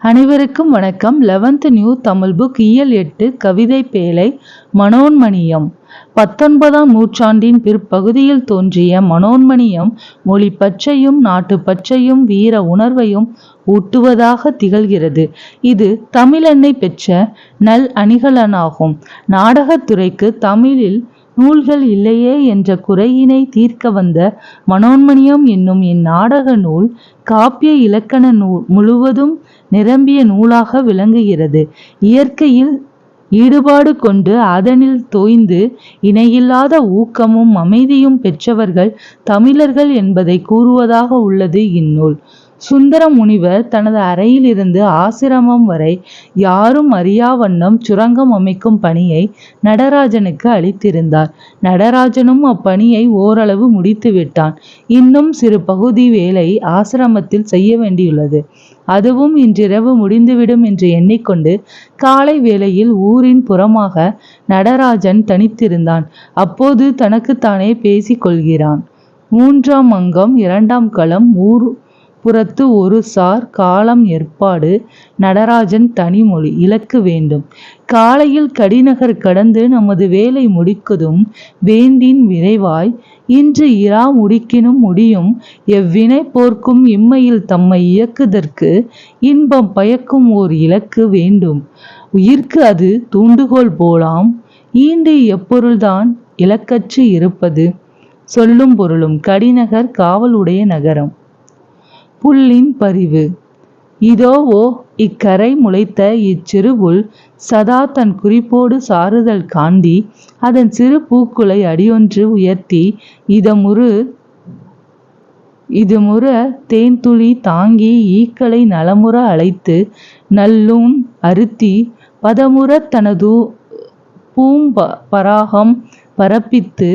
அனைவருக்கும் வணக்கம். Eleventh new Tamil book இயல் எட்டு கவிதை பேலை மனோன்மணியம். பத்தொன்பதாம் நூற்றாண்டின் பிற்பகுதியில் தோன்றிய மனோன்மணியம் மொழி பச்சையும் நாட்டு பச்சையும் வீர உணர்வையும் ஊட்டுவதாக திகழ்கிறது. இது தமிழெண்ணை பெற்ற நல் அணிகலனாகும். நாடகத்துறைக்கு தமிழில் நூல்கள் இல்லையே என்ற குறையினை தீர்க்க வந்த மனோன்மணியம் என்னும் இந்நாடக நூல் காப்பிய இலக்கண நூல் முழுவதும் நிரம்பிய நூலாக விளங்குகிறது. இயற்கையில் ஈடுபாடு கொண்டு அதனில் தோய்ந்து இணையில்லாத ஊக்கமும் அமைதியும் பெற்றவர்கள் தமிழர்கள் என்பதை கூறுவதாக உள்ளது இந்நூல். சுந்தர முனிவர் தனது அறையிலிருந்து ஆசிரமம் வரை யாரும் அறியா வண்ணம் சுரங்கம் அமைக்கும் பணியை நடராஜனுக்கு அளித்திருந்தார். நடராஜனும் அப்பணியை ஓரளவு முடித்து விட்டான். இன்னும் சிறு பகுதி வேலை ஆசிரமத்தில் செய்ய வேண்டியுள்ளது. அதுவும் இன்றிரவு முடிந்துவிடும் என்று எண்ணிக்கொண்டு காலை வேளையில் ஊரின் புறமாக நடராஜன் தனித்திருந்தான். அப்போது தனக்குத்தானே பேசிக் கொள்கிறான். மூன்றாம் அங்கம் இரண்டாம் களம் ஊர் புறத்து ஒரு சார் காலம் ஏற்பாடு நடராஜன் தனிமொழி இலக்கு வேண்டும். காலையில் கடிநகர் கடந்து நமது வேலை முடிக்குதும் வேண்டின் விரைவாய் இன்று இரா முடிக்கினும் முடியும் எவ்வினை போர்க்கும் இம்மையில் தம்மை இயக்குதற்கு இன்பம் பயக்கும் ஓர் இலக்கு வேண்டும். உயிர்க்கு அது தூண்டுகோல் போலாம் ஈண்டு எப்பொருள்தான் இலக்கற்று இருப்பது. சொல்லும் பொருளும் கடிநகர் காவலுடைய நகரம். புல்லின் பரிவு. இதோவோ இக்கரை முளைத்த இச்சிறுபுல் சதா தன் குறிப்போடு சாறுதல் காண்டி அதன் சிறு பூக்குலை அடியொன்று உயர்த்தி இதமுறு இதுமுற தேன்துளி தாங்கி ஈக்களை நலமுற அழைத்து நல்லூன் அருத்தி பதமுற தனது பூம்ப பராகம் பரப்பித்து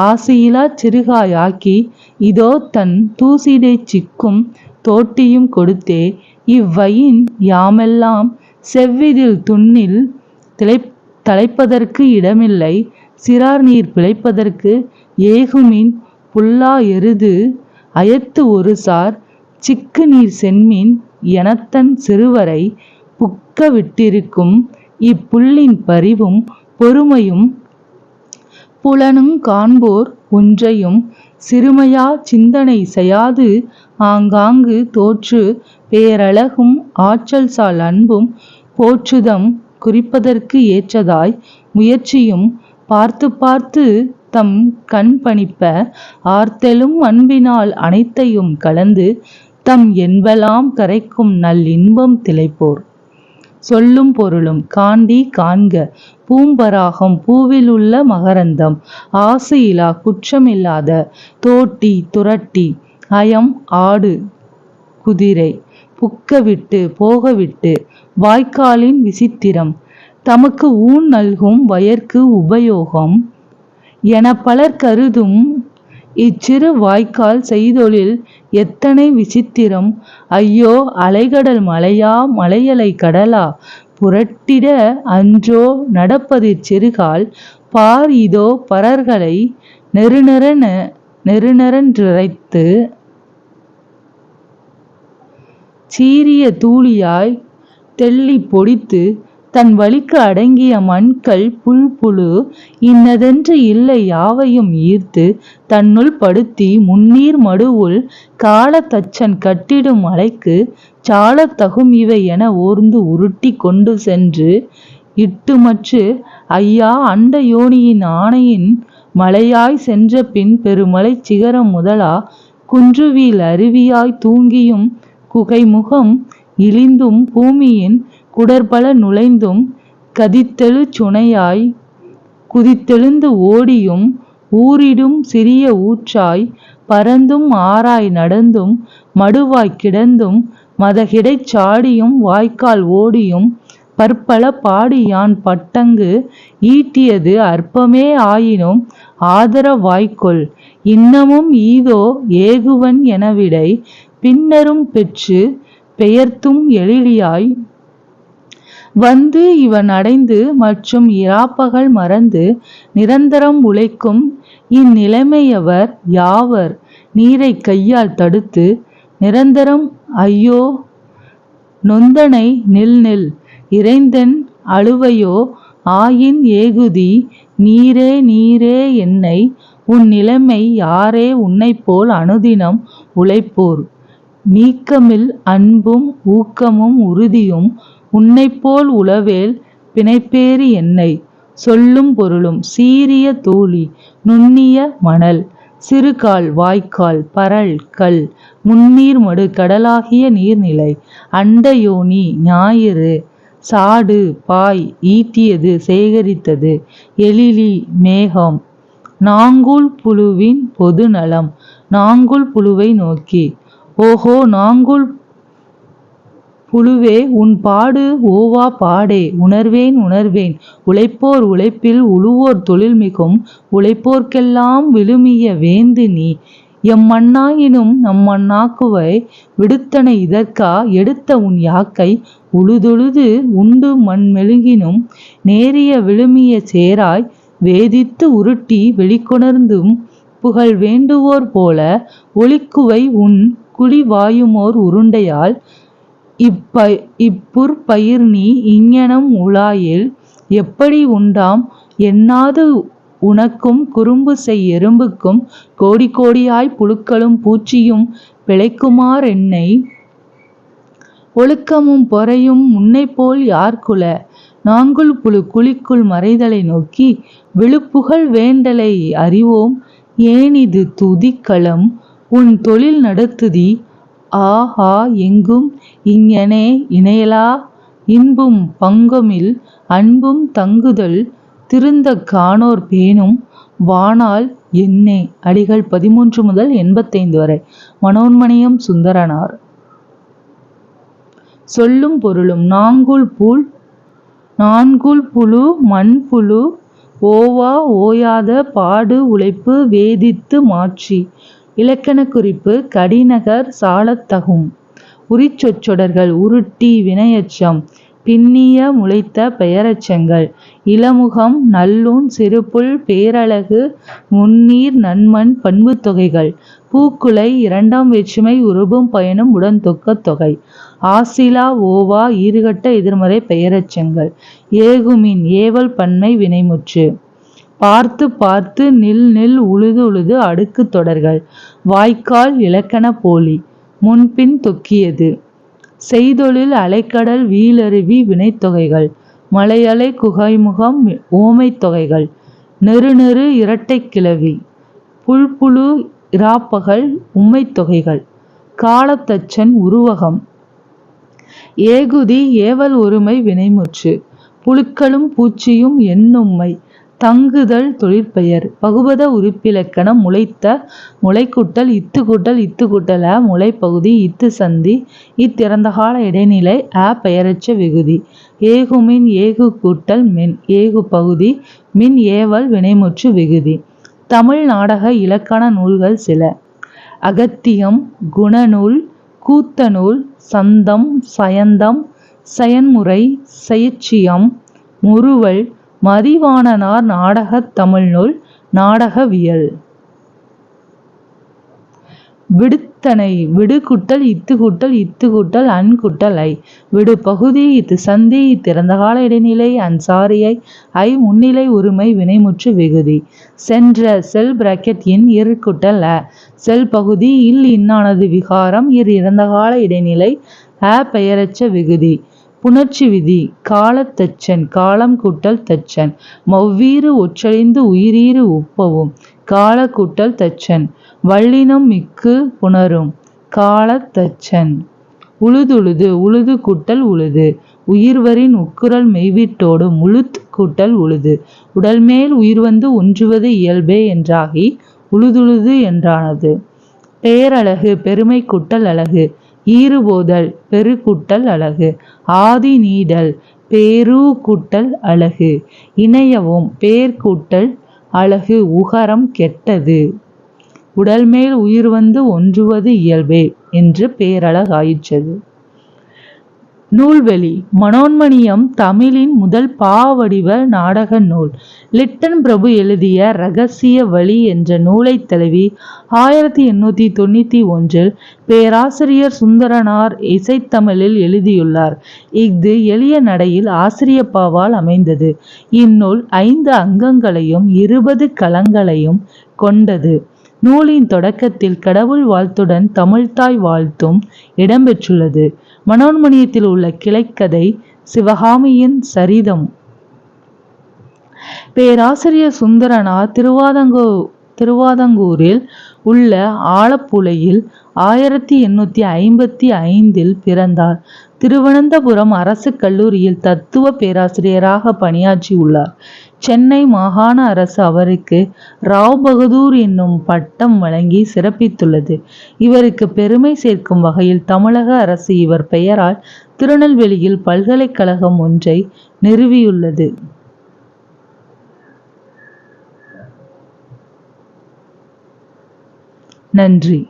ஆசையிலா சிறுகாயாக்கி இதோ தன் தூசிடை சிக்கும் தோட்டியும் கொடுத்தே இவ்வையின் யாமெல்லாம் செவ்விதில் துண்ணில் திளை தலைப்பதற்கு இடமில்லை சிறார் நீர் பிழைப்பதற்கு ஏகுமின் புல்லா எருது அயத்து ஒரு சார் சிக்கு நீர் செம்மீன் எனத்தன் சிறுவரை புக்க விட்டிருக்கும் இப்புள்ளின் பரிவும் பொறுமையும் புலனுங் காண்போர் ஒன்றையும் சிறுமையா சிந்தனை செய்யாது. ஆங்காங்கு தோற்று பேரழகும் ஆற்றல்சால் அன்பும் போற்றுதம் குறிப்பதற்கு ஏற்றதாய் முயற்சியும் பார்த்து பார்த்து தம் கண் பணிப்ப ஆர்த்தெழும் அன்பினால் அனைத்தையும் கலந்து தம் என்பலாம் கரைக்கும் நல் இன்பம் திளைப்போர். சொல்லும் பொருளும் காண்டி காண்க. பூம்பராகம் பூவிலுள்ள மகரந்தம். ஆசையிலா குற்றமில்லாத தோட்டி துரட்டி அயம் ஆடு குதிரை. புக்கவிட்டு போகவிட்டு வாய்க்காலின் விசித்திரம். தமக்கு ஊன் நல்கும் வயற்கு உபயோகம். என பலர் கருதும் இச்சிறு வாய்க்கால் செய்தொழில் எத்தனை விசித்திரம். ஐயோ அலைகடல் மலையா மலையலை கடலா. புரட்டிட அன்றோ நடப்பதிற் சிறுகால் பார் இதோ பரர்களை நெருநெறென நெருநெறென்றிறைத்து சீரிய தூளியாய் தெள்ளிப் பொடித்து தன் வழிக்கு அடங்கிய மண்கல் புல்புழு இன்னதென்று இல்லை யாவையும் ஈர்த்து தன்னுள் படுத்தி முன்னீர் மடுவுள் காலத் தச்சன் கட்டிடும் மலைக்கு சாலத் தகும் இவை என ஓர்ந்து உருட்டி கொண்டு சென்று இட்டுமற்று ஐயா அண்ட யோனியின் ஆணையின் மலையாய் சென்றபின் பெருமலைச் சிகரம் முதலா குன்றுவில் அருவியாய் தூங்கியும் குகைமுகம் இழிந்தும் பூமியின் குடற்பல நுழைந்தும் கதித்தெழு சுனையாய் குதித்தெழுந்து ஓடியும் ஊறிடும் சிறிய ஊற்றாய் பரந்தும் ஆறாய் நடந்தும் மடுவாய்க் கிடந்தும் மதகிடைச் சாடியும் வாய்க்கால் ஓடியும் பற்பல பாடியான் பட்டங்கு ஈட்டியது அற்பமே ஆயினும் ஆதர வாய்க்கொள். இன்னமும் ஈதோ ஏகுவன் எனவிடை. பின்னரும் பெற்று பெயர்த்தும் எழிலியாய் வந்து இவன் அடைந்து மற்றும் இராப்பகல் மறந்து நிரந்தரம் உழைக்கும் இந்நிலைமையவர் யாவர்? நீரை கையால் தடுத்து நிரந்தரம் ஐயோ நொந்தனை நில் நில் இறைந்தன் அழுவையோ ஆயின் ஏகுதி நீரே நீரே என்னை உன் நிலைமை யாரே உன்னைப்போல் அனுதினம் உழைப்போர்? நீக்கமில் அன்பும் ஊக்கமும் உறுதியும் உன்னைப்போல் உளவேல் பிணைப்பேறு என்னை. சொல்லும் பொருளும் சீரிய தூளி நுண்ணிய மணல் சிறுகால் வாய்க்கால் பரல் கல் முன்னீர் மடு கடலாகிய நீர்நிலை அண்டயோனி ஞாயிறு சாடு பாய் ஈட்டியது சேகரித்தது எழிலி மேகம் நாங்கூல் புழுவின் பொது நலம் நாங்கூல் புழுவை நோக்கி. ஓஹோ நாங்கூல் புழுவே உன் பாடு ஓவா பாடே உணர்வேன் உணர்வேன். உழைப்போர் உழைப்பில் உழுவோர் தொழில் மிகும் உழைப்போர்க்கெல்லாம் விழுமிய வேந்து நீ. எம்மண்ணாயினும் நம்மண்ணாக்குவை விடுத்தனை இதற்கா எடுத்த உன் யாக்கை உழுதொழுது உண்டு மண் மெழுகினும் நேரிய விழுமிய சேராய் வேதித்து உருட்டி வெளிக்கொணர்ந்தும் புகழ் வேண்டுவோர் போல ஒளிக்குவை உன் குழி வாயுமோர் உருண்டையால் இப்ப இப்புற்பயிர் நீ இங்ஙனம் உழாயேல் எப்படி உண்டாம்? எண்ணாது உனக்கும் குறும்பு செய் எறும்புக்கும் கோடி கோடியாய் புழுக்களும் பூச்சியும் பிழைக்குமாறென்னை ஒழுக்கமும் பொறையும் முன்னைப்போல் யார்குல? நாங்குல் புழு குழிக்குள் மறைதலை நோக்கி விழுப்புகழ் வேண்டலை அறிவோம். ஏனிது துதிக்களம்? உன் தொழில் நடத்துதி ஆஹா எங்கும் இங்ஙனே இணையலா? இன்பும் பங்கமில் அன்பும் தங்குதல் திருந்தக் காணோர் பேணும். வாணாள் என்னே? அடிகள் பதிமூன்று முதல் எண்பத்தைந்து வரை. மனோன்மணியம் சுந்தரனார். சொல்லும் பொருளும் நாங்குல் புல் நான்குல் புழு மண்புழு ஓவா ஓயாத பாடு உழைப்பு வேதித்து மாற்றி. இலக்கணக் குறிப்பு கடிநகர் சாலத்தகும். உரிச்சொற்றொடர்கள் உருட்டி வினையெச்சம். பின்னிய முளைத்த பெயரெச்சங்கள். இளமுகம் நல்லூண் சிறுபுல் பேரழகு முன்னீர் நன்மண் பண்புத்தொகைகள் பூக்குலை இரண்டாம் வேற்றுமை உருபும் பயனும் உடன்தொக்கத் தொகை. ஆசிலா ஓவா ஈறுகட்ட எதிர்மறை பெயரெச்சங்கள். ஏகுமின் ஏவல் பன்மை வினைமுற்று. பார்த்து பார்த்து நில் நில் உழுது உழுது அடுக்குத் தொடர்கள். வாய்க்கால் இலக்கண போலி. முன்பின் தொக்கியது. செய்தொழில் அலைக்கடல் வீலருவி வினைத்தொகைகள். மலையலை குகைமுகம் ஓமைத் தொகைகள். நெரு நெரு இரட்டைக் கிளவி புல்புழு இராப்பகல் உம்மைத் தொகைகள். காலத்தச்சன் உருவகம். ஏகுதி ஏவல் ஒருமை வினைமுற்று. புழுக்களும் பூச்சியும் எண்ணும்மை. தங்குதல் தொழிற்பெயர். பகுபத உறுப்பிலக்கணம் முளைத்த முளைக்கூட்டல் இத்து கூட்டல் இத்து கூட்டல் அ முளைப்பகுதி இத்து சந்தி இத்திறந்தகால இடைநிலை அ பெயரெச்ச விகுதி. ஏகுமின் ஏகு கூட்டல் மின் ஏகு பகுதி மின் ஏவல் வினைமுற்று விகுதி. தமிழ் நாடக இலக்கண நூல்கள் சில. அகத்தியம் குணநூல் கூத்தநூல் சந்தம் சயந்தம் செயன்முறை செயற்றியம் முறுவல் மதிவாணனார் நாடகத் தமிழ்நூல் நாடகவியல். விடுத்தனை விடு குட்டல் இத்து கூட்டல் இத்து அன் ஐ. விடு பகுதி இத்து சந்தி இத்திறந்தகால இடைநிலை அன்சாரியை ஐ. முன்னிலை உரிமை வினைமுற்று விகுதி. சென்ற செல் பிராக்கெட் இன் இரு குட்டல் அ. செல் பகுதி இல் இன்னானது விகாரம் இர் இறந்தகால இடைநிலை அ. பெயரச்ச விகுதி. புணர்ச்சி விதி. காலத்தச்சன் காலம் கூட்டல் தச்சன். மவ்வீறு ஒற்றழிந்து உயிரீறு உப்பவும். கால கூட்டல் தச்சன். வள்ளினம் மிக்கு புணரும். காலத்தச்சன் உழுதுழுது உழுது கூட்டல் உழுது. உயிர்வரின் உக்குரல் மெய்விட்டோடும் உழுத் கூட்டல் உழுது. உடல்மேல் உயிர் வந்து ஒன்றுவது இயல்பே என்றாகி உழுதுழுது என்றானது. பேரழகு பெருமை கூட்டல் அழகு. ஈறுபோதல் பெருக்குட்டல் அழகு. ஆதி நீடல் பேரூ கூட்டல் அழகு. இணையவும் பேர்கூட்டல் அழகு உகரம் கெட்டது. உடல்மேல் உயிர் வந்து ஒன்றுவது இயல்பே என்று பேரழகாயிற்றது. நூல்வெளி. மனோன்மணியம் தமிழின் முதல் பாவடிவ நாடக நூல். லிட்டன் பிரபு எழுதிய ரகசிய வழி என்ற நூலை தழுவி ஆயிரத்தி எண்ணூற்றி தொண்ணூற்றி ஒன்றில் பேராசிரியர் சுந்தரனார் இசைத்தமிழில் எழுதியுள்ளார். இஃது எளிய நடையில் ஆசிரியப்பாவால் அமைந்தது. இந்நூல் ஐந்து அங்கங்களையும் இருபது களங்களையும் கொண்டது. நூலின் தொடக்கத்தில் கடவுள் வாழ்த்துடன் தமிழ்த்தாய் வாழ்த்தும் இடம்பெற்றுள்ளது. மனோன்மணியத்தில் உள்ள கிளைக்கதை சிவகாமியின் சரிதம். பேராசிரியர் சுந்தரனார் திருவாதங்கூ திருவாதங்கூரில் உள்ள ஆலப்புழையில் ஆயிரத்தி எண்ணூற்றி ஐம்பத்தி ஐந்தில் பிறந்தார். திருவனந்தபுரம் அரசு கல்லூரியில் தத்துவ பேராசிரியராக பணியாற்றியுள்ளார் சென்னை மாகாண அரசு அவருக்கு ராவ் பகதூர் என்னும் பட்டம் வழங்கி சிறப்பித்துள்ளது. இவருக்கு பெருமை சேர்க்கும் வகையில் தமிழக அரசு இவர் பெயரால் திருநெல்வேலியில் பல்கலைக்கழகம் ஒன்றை நிறுவியுள்ளது. நன்றி.